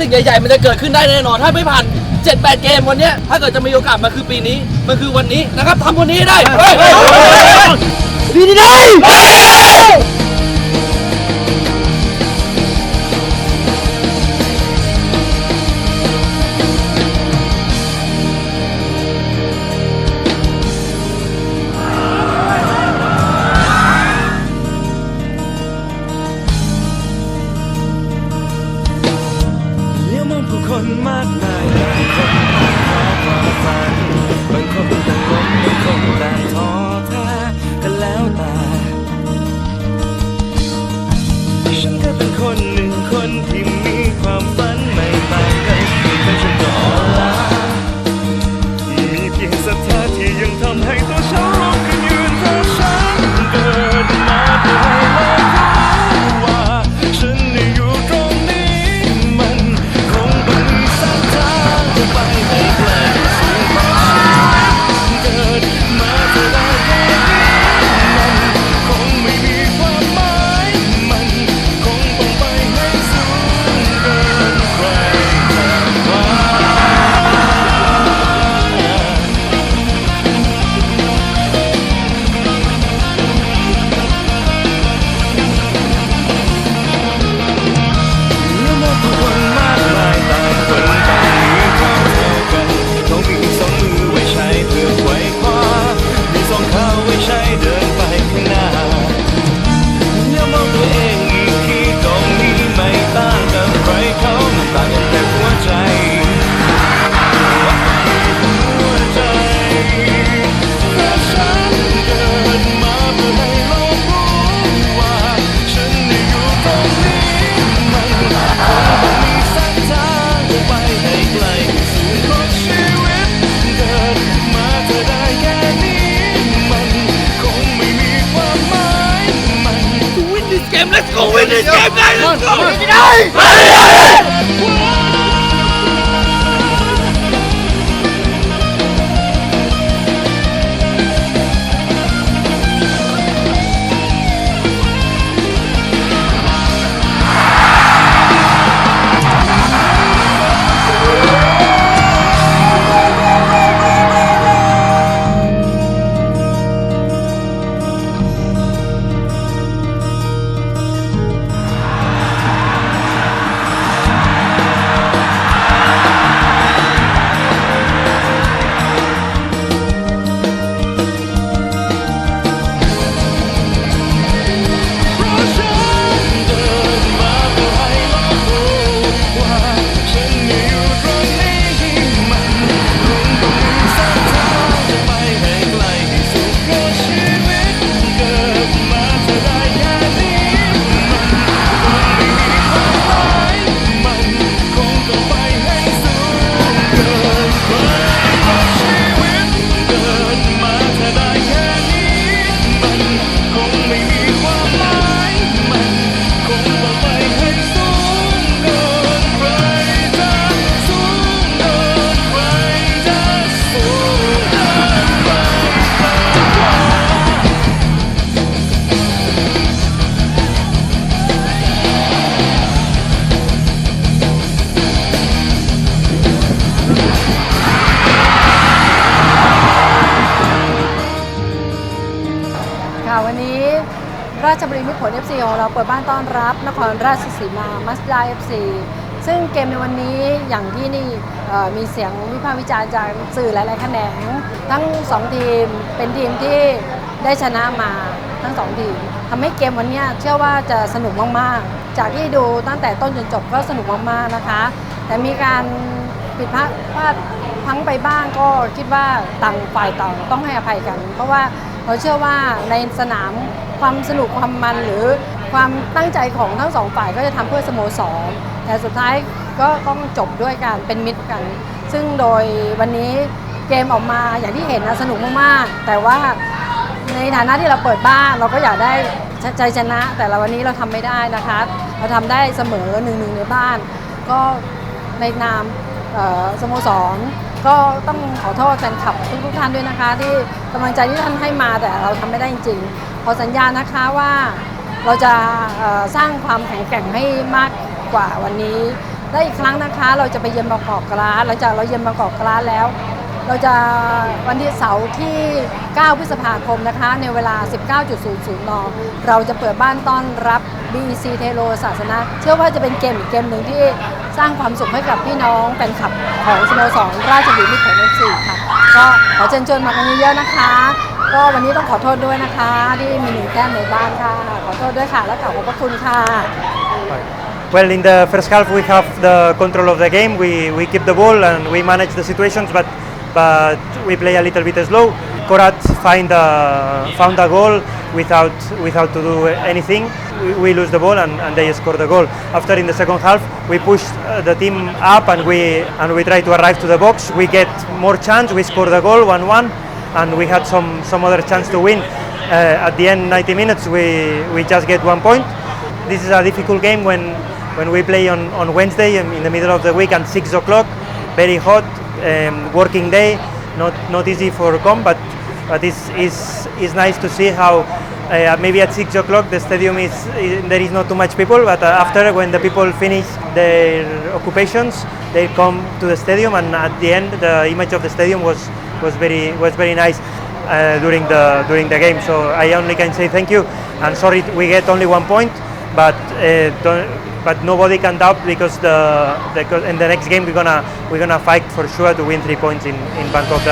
สิ่งใหญ่ๆ มันจะเกิดขึ้นได้แน่นอน ถ้าไม่ผ่าน 7-8 เกมวันเนี้ยถ้าเกิดจะมีโอกาสมันคือปีนี้ มันคือวันนี้นะครับทำวันนี้ให้ได้เฮ้ยเฮ้ยเฮ้ยดีดีได้ ราชบุรีมิตรผล FC ของเราเปิดบ้านต้อนรับนครราชสีมามัสดา FC ซึ่งเกมในวันนี้อย่างที่นี่มีเสียงวิพากษ์วิจารณ์จากสื่อหลายๆแขนง ทั้ง 2 ทีมเป็นทีมที่ได้ชนะมาทั้ง 2 ทีมทำให้เกมวันนี้เชื่อว่าจะสนุกมากๆ จากที่ดูตั้งแต่ต้นจนจบก็สนุกมากๆนะคะ แต่มีการผิดพลาดพังไปบ้างก็คิดว่าต่างฝ่ายต่างต้องให้อภัยกัน เพราะว่าเราเชื่อว่าในสนาม ความสนุกความมันหรือความตั้งใจของทั้งสองฝ่ายก็จะทำเพื่อสโมสร แต่สุดท้ายก็ต้องจบด้วยการเป็นมิตรกัน ซึ่งโดยวันนี้เกมออกมาอย่างที่เห็นนะสนุกมากๆ แต่ว่าในฐานะที่เราเปิดบ้านเราก็อยากได้ใจชนะ แต่ละวันนี้เราทำไม่ได้นะคะ เราทำได้เสมอหนึ่งหนึ่งในบ้าน ก็ในนามสโมสร ก็ต้องขอโทษแฟนคลับทุกท่านด้วยนะคะ ที่กำลังใจที่ท่านให้มาแต่เราทำไม่ได้จริง อสัญญานะคะว่าเราจะสร้างความแข็งแกร่งให้มากกว่าวันนี้ และอีกครั้งนะคะเราจะไปเยือนบางกอกกราสหลังจากเราเยือนบางกอกกราสแล้ว เราจะวันที่เสาร์ที่ 9 พฤษภาคมนะคะ ในเวลา 19.00 น เราจะเปิดบ้านต้อนรับ BC เทโลศาสนะเชื่อว่าจะเป็นเกมอีกเกมหนึ่งที่สร้างความสุขให้กับพี่น้องแฟนคลับของสโมสรราชบุรีมิตรผลเอฟซีค่ะ ก็ขอเชิญชวนมากันเยอะๆนะคะ ก็วันนี้ต้องขอโทษด้วยนะคะ ที่มีหนึ่งแต้มในบ้านค่ะ ขอโทษด้วยค่ะ และกล่าวขอบพระคุณค่ะ Well, in the first half, we have the control of the game. We, we keep the ball and we manage the situations, but but we play a little bit slow. Korat find a, found a goal without without to do anything. We, we lose the ball and, and they score the goal. After in the second half, we push uh, the team up and we and we try to arrive to the box. We get more chance. We score the goal 1-1, and we had some some other chance to win. Uh, at the end, 90 minutes, we we just get one point. This is a difficult game when when we play on, on Wednesday in in the middle of the week at six o'clock, very hot, um, working day, not not easy for come, but but it's, it's, it's nice to see how uh, maybe at six o'clock the stadium is, is there is not too much people, but uh, after when the people finish their occupations, they come to the stadium, and at the end the image of the stadium was was very was very nice. Uh, during the during the game, so I only can say thank you and sorry we get only one point, but uh, but nobody can doubt because the, the in the next game we're gonna we're gonna fight for sure to win three points in in Bangkok.